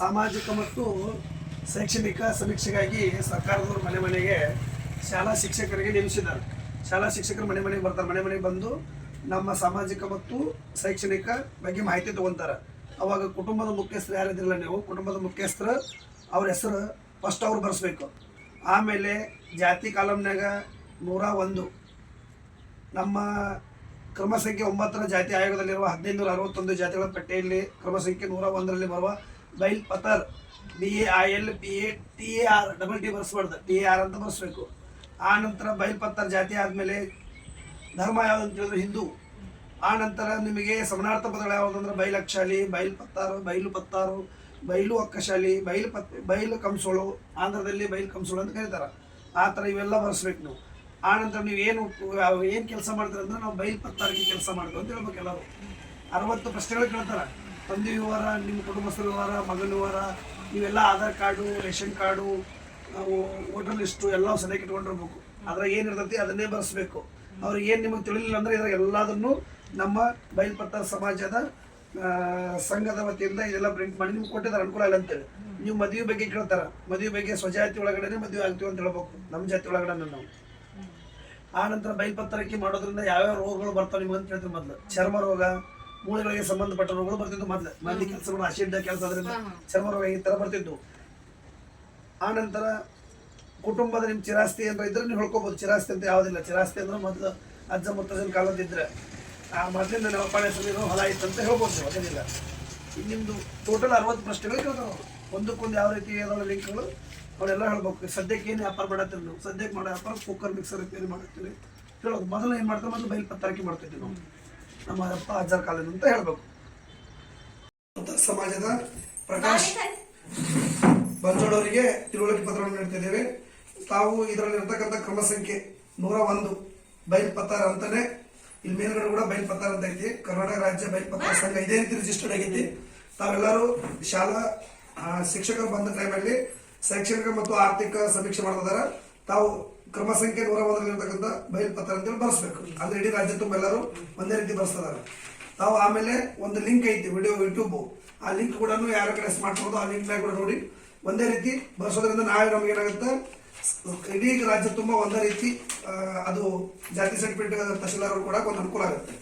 ಸಾಮಾಜಿಕ ಮತ್ತು ಶೈಕ್ಷಣಿಕ ಸಮೀಕ್ಷೆಗಾಗಿ ಸರ್ಕಾರದವರು ಮನೆ ಮನೆಗೆ ಶಾಲಾ ಶಿಕ್ಷಕರಿಗೆ ನೇಮಿಸಿದ್ದಾರೆ. ಶಾಲಾ ಶಿಕ್ಷಕರು ಮನೆ ಮನೆಗೆ ಬರ್ತಾರೆ. ಮನೆ ಮನೆಗೆ ಬಂದು ನಮ್ಮ ಸಾಮಾಜಿಕ ಮತ್ತು ಶೈಕ್ಷಣಿಕ ಬಗ್ಗೆ ಮಾಹಿತಿ ತಗೊಂತಾರೆ. ಅವಾಗ ಕುಟುಂಬದ ಮುಖ್ಯಸ್ಥರು ಯಾರಿದ್ರಲ್ಲ ನೀವು? ಕುಟುಂಬದ ಮುಖ್ಯಸ್ಥರು ಅವ್ರ ಹೆಸರು ಫಸ್ಟ್ ಅವ್ರು ಬರೆಸ್ಬೇಕು. ಆಮೇಲೆ ಜಾತಿ ಕಾಲಮ್ನಾಗ ನೂರ ಒಂದು. ನಮ್ಮ ಕ್ರಮ ಸಂಖ್ಯೆ ಒಂಬತ್ತರ ಜಾತಿ ಆಯೋಗದಲ್ಲಿರುವ ಹದಿನೈದುನೂರ ಅರವತ್ತೊಂದು ಜಾತಿಗಳ ಪಟ್ಟಿಯಲ್ಲಿ ಕ್ರಮ ಸಂಖ್ಯೆ ನೂರ ಒಂದರಲ್ಲಿ ಬರುವ Bail Patar B A I L B A T A R double T ಬರ್ಸ್ಬಾರ್ದು. T A R ಅಂತ ಬರ್ಸ್ಬೇಕು. ಆ ನಂತರ ಬೈಲ್ ಪತ್ತರ್ ಜಾತಿ ಆದಮೇಲೆ ಧರ್ಮ ಯಾವುದು ಅಂತ ಹೇಳಿದ್ರೆ ಹಿಂದೂ. ಆ ನಂತರ ನಿಮಗೆ ಸಮನಾರ್ಥ ಪದಗಳು ಯಾವುದಂದ್ರೆ ಬೈಲಕ್ಷಾಲಿ ಬೈಲ್ ಪತ್ತಾರು ಬೈಲು ಪತ್ತಾರು ಬೈಲು ಅಕ್ಕಶಾಲಿ, ಬೈಲು ಪತ್ ಬೈಲು ಕಂಸೋಳು, ಆಂಧ್ರದಲ್ಲಿ ಬೈಲು ಕಂಸೋಳು ಅಂತ ಕರೀತಾರೆ. ಆ ಥರ ಇವೆಲ್ಲ ಬರ್ಸ್ಬೇಕು ನೀವು. ಆ ನಂತರ ನೀವು ಏನು ಏನು ಕೆಲಸ ಮಾಡ್ತಾರೆ ಅಂದ್ರೆ ನಾವು ಬೈಲ್ ಪತ್ತಾರಿಗೆ ಕೆಲಸ ಮಾಡ್ತೀವಿ ಅಂತ ಹೇಳ್ಬೇಕು ಎಲ್ಲರೂ. ಅರವತ್ತು ಪ್ರಶ್ನೆಗಳು ಕೇಳ್ತಾರೆ. ತಂದೆ ವಿವರ, ನಿಮ್ಮ ಕುಟುಂಬಸ್ಥರ ವಿವರ, ಮಗನ ವಿವರ, ನೀವೆಲ್ಲ Aadhaar card, ration card voter list ಎಲ್ಲ ಸರಿಯಾಗಿ ಇಟ್ಕೊಂಡಿರ್ಬೇಕು. ಅದ್ರಾಗ ಏನಿರ್ತೈತಿ ಅದನ್ನೇ ಬರೆಸ್ಬೇಕು. ಅವ್ರಿಗೆ ಏನು ನಿಮಗೆ ತಿಳಿಲಿಲ್ಲ ಅಂದ್ರೆ ಇದ್ರಾಗ ಎಲ್ಲದನ್ನು ನಮ್ಮ ಬೈಲ್ಪತ್ತಾರ ಸಮಾಜದ ಸಂಘದ ವತಿಯಿಂದ ಇದೆಲ್ಲ ಪ್ರಿಂಟ್ ಮಾಡಿ ನಿಮ್ಗೆ ಕೊಟ್ಟಿದ್ದಾರೆ, ಅನುಕೂಲ ಇಲ್ಲ ಅಂತೇಳಿ. ನೀವು ಮದುವೆ ಬಗ್ಗೆ ಕೇಳ್ತಾರೆ. ಮದುವೆ ಬಗ್ಗೆ ಸ್ವಜಾತಿ ಒಳಗಡೆನೇ ಮದುವೆ ಆಗ್ತೀವಿ ಅಂತ ಹೇಳ್ಬೇಕು. ನಮ್ಮ ಜಾತಿ ಒಳಗಡೆ ನಾವು. ಆ ನಂತರ ಬೈಲ್ಪತ್ತರಕ್ಕೆ ಮಾಡೋದ್ರಿಂದ ಯಾವ್ಯಾವ ರೋಗಗಳು ಬರ್ತಾವೆ ನಿಮ್ಗೆ ಅಂತ ಹೇಳ್ತಾರೆ ಮೊದಲು. ಚರ್ಮ ರೋಗ ಮೂಳೆಗಳಿಗೆ ಸಂಬಂಧಪಟ್ಟ ರೋಗಗಳು ಬರ್ತಿದ್ವು ಮೊದಲು. ಮಂದಿ ಕೆಲಸಗಳು ಅಶಿಡ್ಡ ಕೆಲಸ ಅದರಿಂದ ಚರ್ಮ ರೋಗ ಈ ಥರ ಬರ್ತಿದ್ವು. ಆ ನಂತರ ಕುಟುಂಬದ ನಿಮ್ಮ ಚಿರಾಸ್ತಿ ಅಂತ ಇದ್ರೆ ನೀವು ಹೇಳ್ಕೊಬೋದು. ಚಿರಾಸ್ತಿ ಅಂತ ಯಾವುದಿಲ್ಲ. ಚಿರಾಸ್ತಿ ಅಂದ್ರೆ ಮೊದಲು ಅಜ್ಜ ಮುತ್ತಜ್ಜನ ಕಾಲದಿದ್ರೆ ಆ ಮೊದಲಿಂದ ನಮ್ಮ ಹೆಸರಿರೋ ಹೊಲ ಇತ್ತು ಅಂತ ಹೇಳ್ಬೋದು ನೀವು ಅದೇನಿಲ್ಲ. ಇನ್ನು ನಿಮ್ಮದು ಟೋಟಲ್ ಅರವತ್ತು ಪ್ರಶ್ನೆಗಳು ಕೇಳ್ತಾರೆ ಒಂದಕ್ಕೊಂದು ಯಾವ ರೀತಿ ಲಿಂಕ್ಗಳು? ಅವರೆಲ್ಲ ಹೇಳ್ಬೇಕು ಸದ್ಯಕ್ಕೆ ಏನು ವ್ಯಾಪಾರ ಮಾಡತ್ತೀವಿ ನಾವು. ಸದ್ಯಕ್ಕೆ ಮಾಡೋ ವ್ಯಾಪಾರ ಕುಕ್ಕರ್ ಮಿಕ್ಸರ್ ಏನು ಮಾಡ್ತೀವಿ. ಹೇಳೋದು ಮೊದಲು ಏನು ಮಾಡ್ತಾರೆ ಮೊದಲು ಬೈಲ್ ಪತ್ತಾರಿಕೆ ಮಾಡ್ತಿದ್ವಿ ನಾವು. ನಮ್ಮ ಅಪ್ಪ ಅಜ್ಜರ ಕಾಲೇಜ್ ಅಂತ ಹೇಳ್ಬೇಕು. ಸಮಾಜದ ಪ್ರಕಾಶ್ ಬಂಜೋಡವರಿಗೆ ತಿಳುವಳಿಕೆ ಪತ್ರವನ್ನು ನೀಡ್ತಿದ್ದೇವೆ. ತಾವು ಇದರಲ್ಲಿ ಇರ್ತಕ್ಕಂಥ ಕ್ರಮ ಸಂಖ್ಯೆ ನೂರ ಒಂದು, ಬೈಲ್ ಪತ್ತಾರ ಅಂತಾನೆ. ಇಲ್ಲಿ ಮೇಲ್ಗಡೆ ಕೂಡ ಬೈಲ್ ಪತ್ತಾರ ಅಂತ ಐತಿ. ಕರ್ನಾಟಕ ರಾಜ್ಯ ಬೈಲ್ ಪತ್ತಾರ ಸಂಘ ಇದೇ ರೀತಿ ರಿಜಿಸ್ಟರ್ಡ್ ಆಗೈತಿ. ತಾವೆಲ್ಲರೂ ಶಾಲಾ ಶಿಕ್ಷಕರು ಬಂದ ಟೈಮಲ್ಲಿ ಶೈಕ್ಷಣಿಕ ಮತ್ತು ಆರ್ಥಿಕ ಸಮೀಕ್ಷೆ ಮಾಡೋದಾರ ತಾವು ಕ್ರಮ ಸಂಖ್ಯೆ ನೂರ ಒಂದರಲ್ಲಿ ಇರ್ತಕ್ಕಂಥ ಬೈಲ್ ಪತ್ರ ಅಂತೇಳಿ ಬರ್ಸ್ಬೇಕು. ಅಂದ್ರೆ ಇಡೀ ರಾಜ್ಯ ತುಂಬ ಎಲ್ಲರೂ ಒಂದೇ ರೀತಿ ಬರ್ಸ್ತಿದ್ದಾರೆ ತಾವು ಆಮೇಲೆ ಒಂದು ಲಿಂಕ್ ಐತಿ, ವಿಡಿಯೋ ಯೂಟ್ಯೂಬ್. ಆ ಲಿಂಕ್ ಕೂಡ ಯಾರ ಕಡೆ ಸ್ಮಾರ್ಟ್ ಫೋನ್ ಆ ಲಿಂಕ್ ಕೂಡ ನೋಡಿ. ಒಂದೇ ರೀತಿ ಬರ್ಸೋದ್ರಿಂದ ನಾವೇ ನಮ್ಗೆ ಏನಾಗುತ್ತೆ, ಇಡೀ ರಾಜ್ಯ ತುಂಬ ಒಂದೇ ರೀತಿ ಅದು ಜಾತಿ ಸರ್ಟಿಫಿಕೇಟ್ ತಹಶೀಲ್ದಾರರು ಕೂಡ ಒಂದು ಅನುಕೂಲ ಆಗುತ್ತೆ.